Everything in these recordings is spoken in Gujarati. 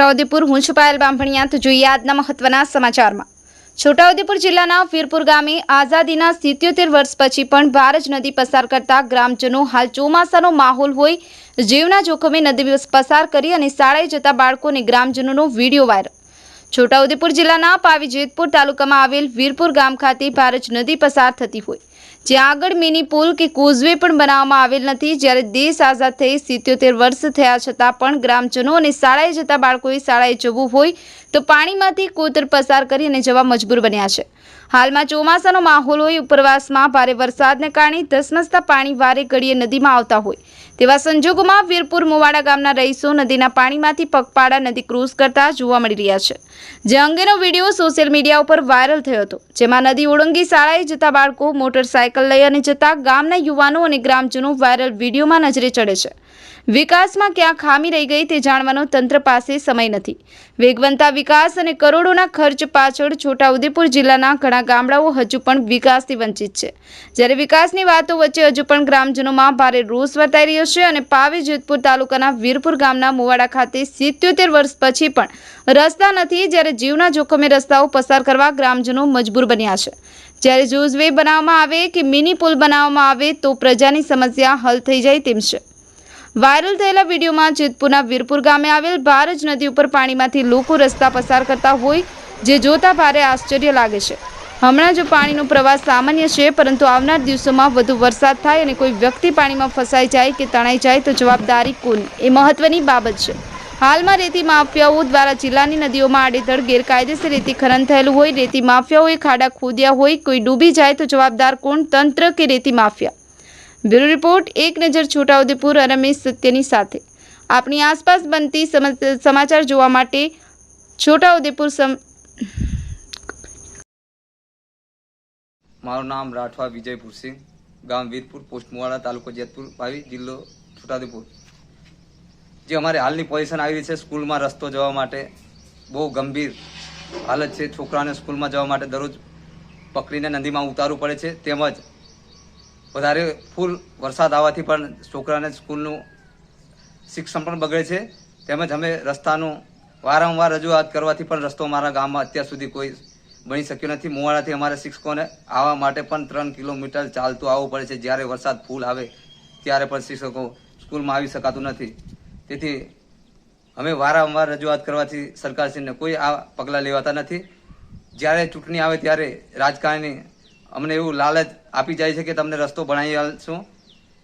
છોટાઉદેપુર હું છું પાયલ બાંભણિયા જોઈએ આજના મહત્વના સમાચારમાં. છોટાઉદેપુર જિલ્લાના વીરપુર ગામે આઝાદીના સિત્યોતેર વર્ષ પછી પણ ભારજ નદી પસાર કરતા ગ્રામજનો હાલ ચોમાસાનો માહોલ હોય, જીવના જોખમે નદી પસાર કરી અને શાળાએ જતા બાળકોને ગ્રામજનોનો વીડિયો વાયરલ. છોટાઉદેપુર જિલ્લાના પાવી જેતપુર તાલુકામાં આવેલ વીરપુર ગામ ખાતે ભારજ નદી પસાર થતી હોય. જ્યાં આગળ મિની પુલ કે કોઝવે પણ બનાવવામાં આવેલ નથી. જ્યારે દેશ આઝાદ થઈ સિત્યોતેર વર્ષ થયા છતાં પણ ગ્રામજનો અને શાળાએ જતા બાળકોએ શાળાએ જવું હોય તો પાણીમાંથી કોતર પસાર કરી અને જવા મજબૂર બન્યા છે. હાલમાં ચોમાસાનો માહોલ હોય, ઉપરવાસમાં ભારે વરસાદને કારણે ધસમસતા પાણી વારે ઘડીએ નદીમાં આવતા હોય. તેવા સંજોગોમાં વીરપુર મુવાડા ગામના રહીશો નદીના પાણીમાંથી પગપાળા નદી ક્રૂઝ કરતા જોવા મળી રહ્યા છે. જે અંગેનો વીડિયો સોશિયલ મીડિયા ઉપર વાયરલ થયો હતો, જેમાં નદી ઓળંગી શાળાએ જતા બાળકો મોટરસાયકલ લઈ અને જતા ગામના યુવાનો અને ગ્રામજનો વાયરલ વિડીયોમાં નજરે ચડે છે. વિકાસમાં ક્યાં ખામી રહી ગઈ તે જાણવાનો તંત્ર પાસે સમય નથી. વેગવંતા વિકાસ અને કરોડોના ખર્ચ પાછળ છોટાઉદેપુર જિલ્લાના ઘણા ગામડાઓ હજુ પણ વિકાસથી વંચિત છે. જ્યારે વિકાસની વાતો વચ્ચે હજુ પણ ગ્રામજનોમાં ભારે રોષ વર્તાઈ રહ્યો છે અને પાવી જેતપુર તાલુકાના વીરપુર ગામના મુવાડા ખાતે સિત્યોતેર વર્ષ પછી પણ રસ્તા નથી જ્યારે જીવના જોખમે રસ્તાઓ પસાર કરવા ગ્રામજનો મજબૂર બન્યા છે. જ્યારે જોઝવે બનાવવામાં આવે કે મિની પુલ બનાવવામાં આવે તો પ્રજાની સમસ્યા હલ થઈ જાય તેમ છે. વાયરલ થયેલા વિડીયોમાં જેતપુરના વીરપુર ગામે આવેલ ભારજ નદી ઉપર પાણીમાંથી લોકો રસ્તા પસાર કરતા હોય જે જોતા ભારે આશ્ચર્ય લાગે છે. હમણાં જો પાણીનો પ્રવાહ સામાન્ય છે, પરંતુ આવનાર દિવસોમાં વધુ વરસાદ થાય અને કોઈ વ્યક્તિ પાણીમાં ફસાઈ જાય કે તણાઈ જાય તો જવાબદારી કોની? એ મહત્વની બાબત છે. હાલમાં રેતી માફિયાઓ દ્વારા જિલ્લાની નદીઓમાં આડેધડ ગેરકાયદેસર રેતી ખનન થયેલું હોય, રેતી માફિયાઓએ ખાડા ખોદ્યા હોય, કોઈ ડૂબી જાય તો જવાબદાર કોણ? તંત્ર કે રેતી માફિયા? બ્યુરો રિપોર્ટ, એક નજર છોટાઉદેપુર, રમેશ સત્યની સાથે. આપણી આસપાસ બનતી સમ- સમાચાર જોવા માટે છોટાઉદેપુર સમ, મારું નામ રાઠવા વિજયપુર સિંહ ગામ વીરપુર, પોસ્ટ મુવાડા તાલુકો જેતપુર પાવી જિલ્લો છોટાઉદેપુર. જે અમારી હાલની પોઝિશન આવી છે સ્કૂલમાં રસ્તો જવા માટે. બહુ ગંભીર હાલત છે છોકરાને સ્કૂલમાં જવા માટે દરરોજ પકડીને નદીમાં ઉતારવું પડે છે. તેમજ વધારે ફૂલ વરસાદ આવવાથી પણ છોકરાને સ્કૂલનું શિક્ષણ પણ બગડે છે. તેમજ અમે રસ્તાનું વારંવાર રજૂઆત કરવાથી પણ રસ્તો અમારા ગામમાં અત્યાર સુધી કોઈ બની શક્યો નથી. મુવાડાથી અમારા શિક્ષકોને આવવા માટે પણ ત્રણ કિલોમીટર ચાલતું આવવું પડે છે. જ્યારે વરસાદ ફૂલ આવે ત્યારે પણ શિક્ષકો સ્કૂલમાં આવી શકાતું નથી. તેથી અમે વારંવાર રજૂઆત કરવાથી સરકારશ્રીને કોઈ આ પગલાં લેવાતા નથી. જ્યારે ચૂંટણી આવે ત્યારે રાજકારણી અમને એવું લાલચ આપી જાય છે કે તમને રસ્તો બનાવી આપશું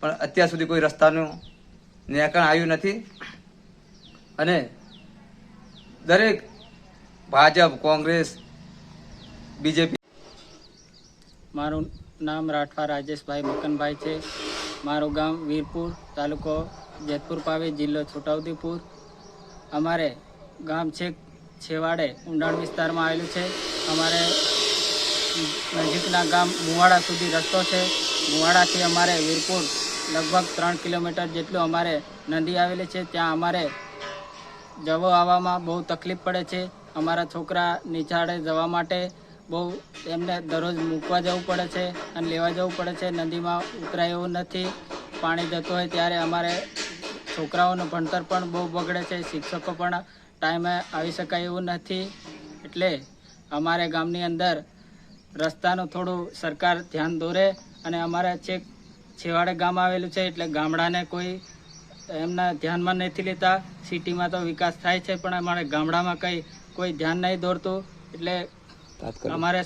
પણ અત્યાર સુધી કોઈ રસ્તાનું નિરાકરણ આવ્યું નથી. અને દરેક ભાજપ, કોંગ્રેસ, બીજેપી મારું નામ રાઠવા રાજેશભાઈ મકનભાઈ છે. મારું ગામ વીરપુર તાલુકો જેતપુર પાવી જિલ્લો છોટાઉદેપુર. અમારે ગામ છેક છેવાડે ઊંડાણ વિસ્તારમાં આવેલું છે. અમારે નજીકના ગામ મુવાડા સુધી રસ્તો છે. મુવાડાથી અમારે વીરપુર લગભગ ત્રણ કિલોમીટર જેટલું અમારે નદી આવેલી છે. ત્યાં અમારે જવો આવવામાં બહુ તકલીફ પડે છે. અમારા છોકરા નિચાળે જવા માટે બહુ એમને દરરોજ મૂકવા જવું પડે છે અને લેવા જવું પડે છે. નદીમાં ઉતરાય એવું નથી. પાણી જતું હોય ત્યારે અમારે છોકરાઓનું ભણતર પણ બહુ બગડે છે શિક્ષકો પણ ટાઈમે આવી શકાય એવું નથી. એટલે અમારે ગામની અંદર રસ્તાનું થોડું સરકાર ધ્યાન દોરે અને અમારે છેક છેવાડે ગામ આવેલું છે એટલે ગામડાને કોઈ એમના ધ્યાનમાં નથી લેતા. સિટીમાં તો વિકાસ થાય છે પણ અમારે ગામડામાં કંઈ કોઈ ધ્યાન નહીં દોરતું. એટલે અમારે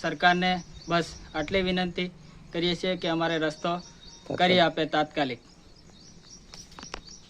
સરકારને બસ આટલી વિનંતી કરીએ છીએ કે અમારે રસ્તો કરી આપે તાત્કાલિક.